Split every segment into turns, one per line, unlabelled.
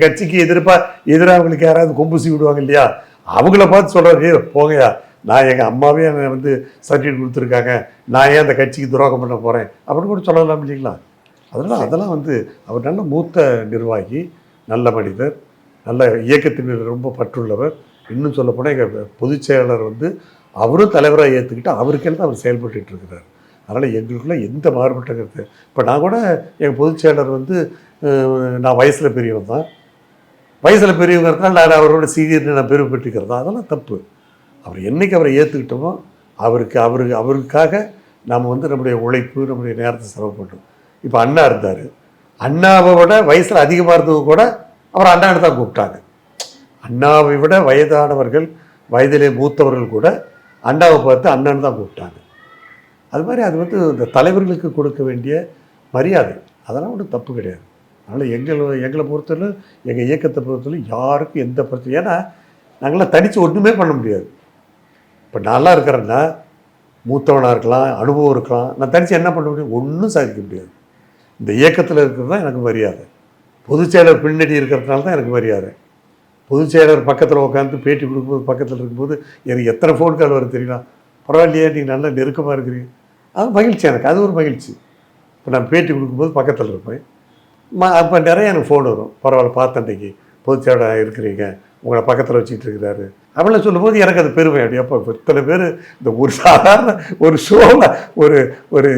கட்சிக்கு எதிர்ப்பா எதிராக அவங்களுக்கு யாராவது கொம்பு சீ விடுவாங்க இல்லையா? அவங்கள பார்த்து சொல்றாரு "ஏய், போங்கயா நான் எங்கள் அம்மாவே என்னை வந்து சர்டிஃபிகேட் கொடுத்துருக்காங்க. நான் ஏன் அந்த கட்சிக்கு துரோகம் பண்ண போகிறேன் அப்படின்னு கூட சொல்லலாம் இல்லைங்களா? அதனால் அதெல்லாம் வந்து அவர் நல்ல மூத்த நிர்வாகி நல்ல மனிதர் நல்ல இயக்கத்தின் மீது ரொம்ப பற்றுள்ளவர். இன்னும் சொல்லப்போனால் எங்கள் பொதுச் செயலாளர் வந்து அவரும் தலைவராக ஏற்றுக்கிட்டு அவருக்கெல்லாம் அவர் செயல்பட்டுட்டு இருக்கிறார். அதனால் எங்களுக்குள்ள எந்த மாறுபட்ட கருத்து இப்போ நான் கூட எங்கள் பொதுச் செயலாளர் வந்து நான் வயசில் பெரியவன் தான். வயசில் பெரியவங்க பெரியவங்கிறதுனால நான் அவரோட சீனியர் நான் பெருமைப்பட்டுக்கிறதா அதெல்லாம் தப்பு. அவர் என்னைக்கு அவரை ஏற்றுக்கிட்டோமோ அவருக்கு அவருக்கு அவருக்காக நாம் வந்து நம்முடைய உழைப்பு நம்முடைய நேரத்தை செலவு பண்ணுறோம் இப்போ அண்ணா இருந்தார். அண்ணாவை விட வயசில் அதிகமாக இருந்தவங்க கூட அவர் அண்ணான்னு தான் கூப்பிட்டாங்க. அண்ணாவை விட வயதானவர்கள் வயதிலே மூத்தவர்கள் கூட அண்ணாவை பார்த்து அண்ணன் தான் கூப்பிட்டாங்க. அது மாதிரி அது வந்து இந்த தலைவர்களுக்கு கொடுக்க வேண்டிய மரியாதை. அதெல்லாம் ஒன்றும் தப்பு கிடையாது. அதனால் எங்களை எங்களை பொறுத்தவரை எங்கள் இயக்கத்தை பொறுத்தவரை யாருக்கும் எந்த பிரச்சனை ஏன்னா நாங்களாம் தனித்து ஒன்றுமே பண்ண முடியாது. இப்போ நல்லா இருக்கிறேன்னா மூத்தவனாக இருக்கலாம் அனுபவம் இருக்கலாம் நான் தனித்து என்ன பண்ண முடியும்? ஒன்றும் சாதிக்க முடியாது. இந்த இயக்கத்தில் இருக்கிறது தான் எனக்கு மரியாதை. பொதுச் செயலர் பின்னணி இருக்கிறதுனால தான் எனக்கு மரியாதை. பொதுச் செயலர் பக்கத்தில் உட்காந்து பேட்டி கொடுக்கும்போது பக்கத்தில் இருக்கும்போது எனக்கு எத்தனை ஃபோன் கால் வரும் தெரியுமா? பரவாயில்லையே நீங்கள் நல்லா நெருக்கமாக இருக்கிறீங்க. அது மகிழ்ச்சி எனக்கு. அது ஒரு மகிழ்ச்சி. இப்போ நான் பேட்டி கொடுக்கும்போது பக்கத்தில் இருப்பேன். ம அப்போ நிறைய எனக்கு ஃபோன் வரும். பரவாயில்ல பார்த்த அன்றைக்கி இருக்கிறீங்க. உங்களை பக்கத்தில் வச்சுட்டு இருக்கிறாரு அப்படிலாம் சொல்லும்போது எனக்கு அது பெருமை. அப்படி அப்போ இத்தனை பேர் இந்த ஒரு சாதாரண ஒரு ஷோவில் ஒரு ஒரு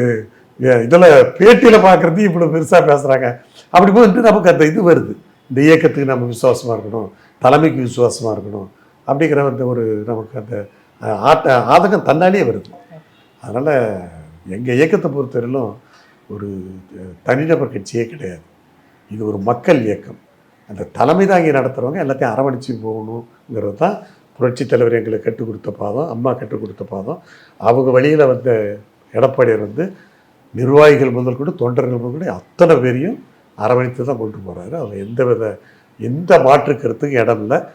இதில் பேட்டியில் பார்க்குறது இவ்வளோ பெருசாக பேசுகிறாங்க அப்படி போது நமக்கு அந்த இது வருது. இந்த இயக்கத்துக்கு நம்ம விசுவாசமாக இருக்கணும். தலைமைக்கு விசுவாசமாக இருக்கணும். அப்படிங்கிற அந்த ஒரு நமக்கு அந்த ஆட்ட ஆதகம் தன்னாலே வருது. அதனால் எங்கள் இயக்கத்தை பொறுத்தவரையிலும் ஒரு தனிநபர் கட்சியே கிடையாது. இது ஒரு மக்கள் இயக்கம். அந்த தலைமை தாங்கி நடத்துகிறவங்க எல்லாத்தையும் அரவணைச்சு போகணுங்கிறது தான் புரட்சித் தலைவர் எங்களுக்கு கற்றுக் கொடுத்த பாதம் அம்மா கற்றுக் கொடுத்த பாதம். அவங்க வழியில் வந்த எடப்பாடியார் வந்து நிர்வாகிகள் முதல் கூட தொண்டர்கள் முதல் கூட அத்தனை பேரையும் அரவணைத்து தான் கொண்டு போகிறாரு அதில் எந்த வித எந்த மாற்று கருத்துக்கும் இடம் இல்லை.